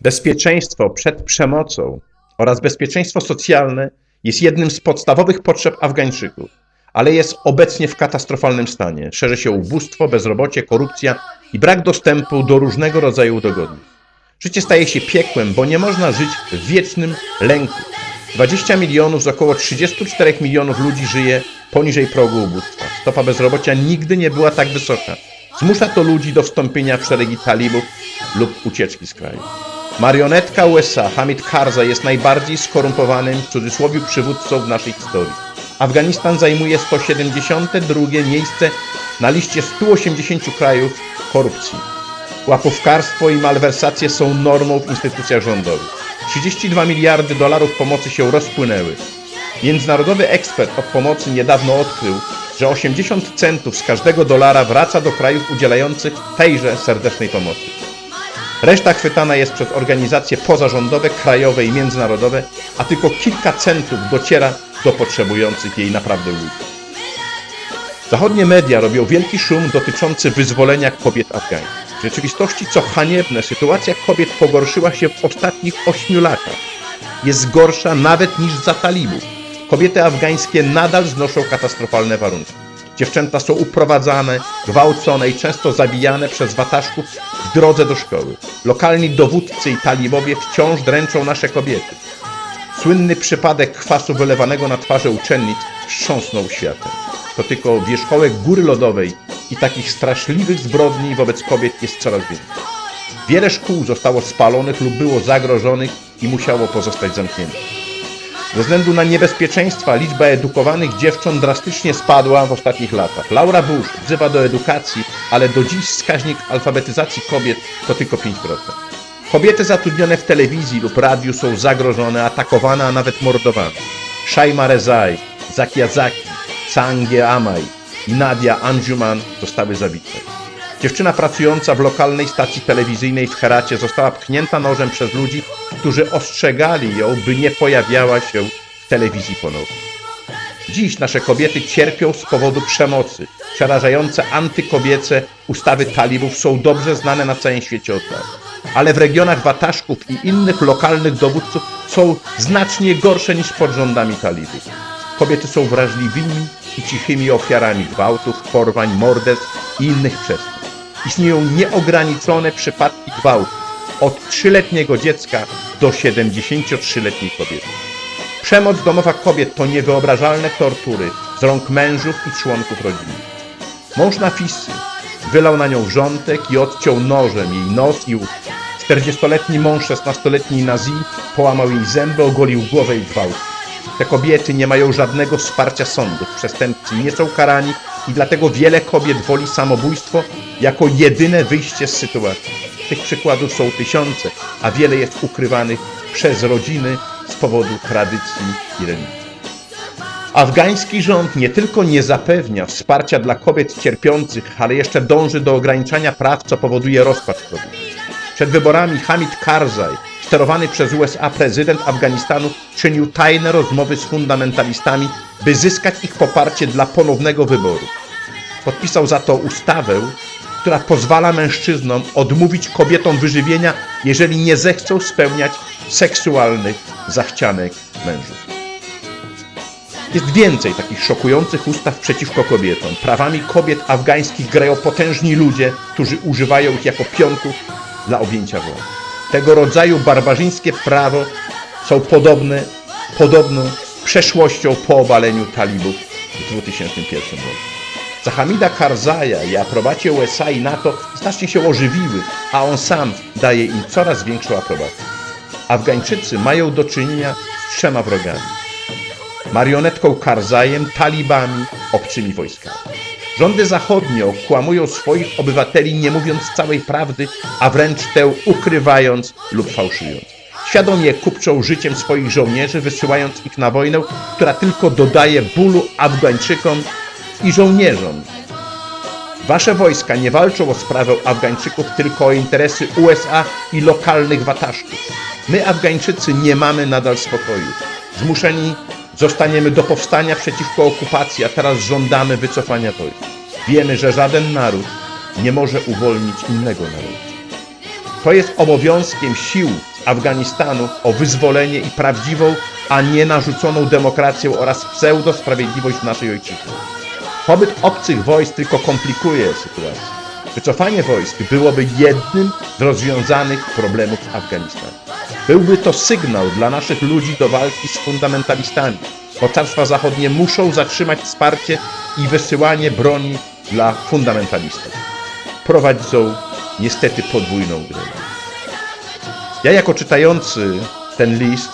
Bezpieczeństwo przed przemocą oraz bezpieczeństwo socjalne jest jednym z podstawowych potrzeb Afgańczyków, ale jest obecnie w katastrofalnym stanie. Szerzy się ubóstwo, bezrobocie, korupcja i brak dostępu do różnego rodzaju udogodnień. Życie staje się piekłem, bo nie można żyć w wiecznym lęku. 20 milionów z około 34 milionów ludzi żyje poniżej progu ubóstwa. Stopa bezrobocia nigdy nie była tak wysoka. Zmusza to ludzi do wstąpienia w szeregi talibów lub ucieczki z kraju. Marionetka USA Hamid Karzai jest najbardziej skorumpowanym w cudzysłowie przywódcą w naszej historii. Afganistan zajmuje 172 miejsce na liście 180 krajów korupcji. Łapówkarstwo i malwersacje są normą w instytucjach rządowych. 32 miliardy dolarów pomocy się rozpłynęły. Międzynarodowy ekspert od pomocy niedawno odkrył, że 80 centów z każdego dolara wraca do krajów udzielających tejże serdecznej pomocy. Reszta chwytana jest przez organizacje pozarządowe, krajowe i międzynarodowe, a tylko kilka centów dociera do potrzebujących jej naprawdę ludzi. Zachodnie media robią wielki szum dotyczący wyzwolenia kobiet afgańskich. W rzeczywistości, co haniebne, sytuacja kobiet pogorszyła się w ostatnich ośmiu latach. Jest gorsza nawet niż za talibów. Kobiety afgańskie nadal znoszą katastrofalne warunki. Dziewczęta są uprowadzane, gwałcone i często zabijane przez wataszków w drodze do szkoły. Lokalni dowódcy i talibowie wciąż dręczą nasze kobiety. Słynny przypadek kwasu wylewanego na twarze uczennic wstrząsnął światem. To tylko wierzchołek góry lodowej i takich straszliwych zbrodni wobec kobiet jest coraz więcej. Wiele szkół zostało spalonych lub było zagrożonych i musiało pozostać zamkniętych. Ze względu na niebezpieczeństwa liczba edukowanych dziewcząt drastycznie spadła w ostatnich latach. Laura Bush wzywa do edukacji, ale do dziś wskaźnik alfabetyzacji kobiet to tylko 5%. Kobiety zatrudnione w telewizji lub radiu są zagrożone, atakowane, a nawet mordowane. Shaima Rezai, Zakia Zaki, Sangie Amai i Nadia Anjuman zostały zabite. Dziewczyna pracująca w lokalnej stacji telewizyjnej w Heracie została pchnięta nożem przez ludzi, którzy ostrzegali ją, by nie pojawiała się w telewizji ponownie. Dziś nasze kobiety cierpią z powodu przemocy. Przerażające antykobiece ustawy talibów są dobrze znane na całym świecie od lat. Ale w regionach wataszków i innych lokalnych dowódców są znacznie gorsze niż pod rządami talibów. Kobiety są wrażliwymi i cichymi ofiarami gwałtów, porwań, morderstw i innych przestępstw. Istnieją nieograniczone przypadki gwałtu od 3-letniego dziecka do 73-letniej kobiety. Przemoc domowa kobiet to niewyobrażalne tortury z rąk mężów i członków rodziny. Mąż Nafisy wylał na nią wrzątek i odciął nożem jej nos i usta. 40-letni mąż 16-letniej Nazi połamał jej zęby, ogolił głowę i gwałcił. Te kobiety nie mają żadnego wsparcia sądów. Przestępcy nie są karani i dlatego wiele kobiet woli samobójstwo jako jedyne wyjście z sytuacji. Tych przykładów są tysiące, a wiele jest ukrywanych przez rodziny z powodu tradycji i religii. Afgański rząd nie tylko nie zapewnia wsparcia dla kobiet cierpiących, ale jeszcze dąży do ograniczania praw, co powoduje rozpad kobiet. Przed wyborami Hamid Karzai, sterowany przez USA prezydent Afganistanu, czynił tajne rozmowy z fundamentalistami, by zyskać ich poparcie dla ponownego wyboru. Podpisał za to ustawę, która pozwala mężczyznom odmówić kobietom wyżywienia, jeżeli nie zechcą spełniać seksualnych zachcianek mężów. Jest więcej takich szokujących ustaw przeciwko kobietom. Prawami kobiet afgańskich grają potężni ludzie, którzy używają ich jako pionków dla objęcia władzy. Tego rodzaju barbarzyńskie prawo są podobne, podobną przeszłością po obaleniu talibów w 2001 roku. Za Hamida Karzaja i aprobacie USA i NATO znacznie się ożywiły, a on sam daje im coraz większą aprobatę. Afgańczycy mają do czynienia z trzema wrogami marionetką Karzajem, talibami, obcymi wojskami. Rządy zachodnie okłamują swoich obywateli nie mówiąc całej prawdy, a wręcz tę ukrywając lub fałszując. Świadomie kupczą życiem swoich żołnierzy, wysyłając ich na wojnę, która tylko dodaje bólu Afgańczykom i żołnierzom. Wasze wojska nie walczą o sprawę Afgańczyków, tylko o interesy USA i lokalnych wataszków. My, Afgańczycy, nie mamy nadal spokoju. Zmuszeni zostaniemy do powstania przeciwko okupacji, a teraz żądamy wycofania wojsk. Wiemy, że żaden naród nie może uwolnić innego narodu. To jest obowiązkiem sił Afganistanu o wyzwolenie i prawdziwą, a nie narzuconą demokrację oraz pseudo-sprawiedliwość naszej ojczyźnie. Pobyt obcych wojsk tylko komplikuje sytuację. Wycofanie wojsk byłoby jednym z rozwiązanych problemów w Afganistanie. Byłby to sygnał dla naszych ludzi do walki z fundamentalistami. Mocarstwa zachodnie muszą zatrzymać wsparcie i wysyłanie broni dla fundamentalistów. Prowadzą niestety podwójną grę. Ja jako czytający ten list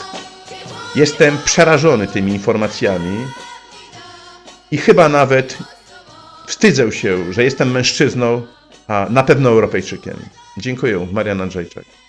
jestem przerażony tymi informacjami i chyba nawet wstydzę się, że jestem mężczyzną, a na pewno Europejczykiem. Dziękuję, Marian Andrzejczak.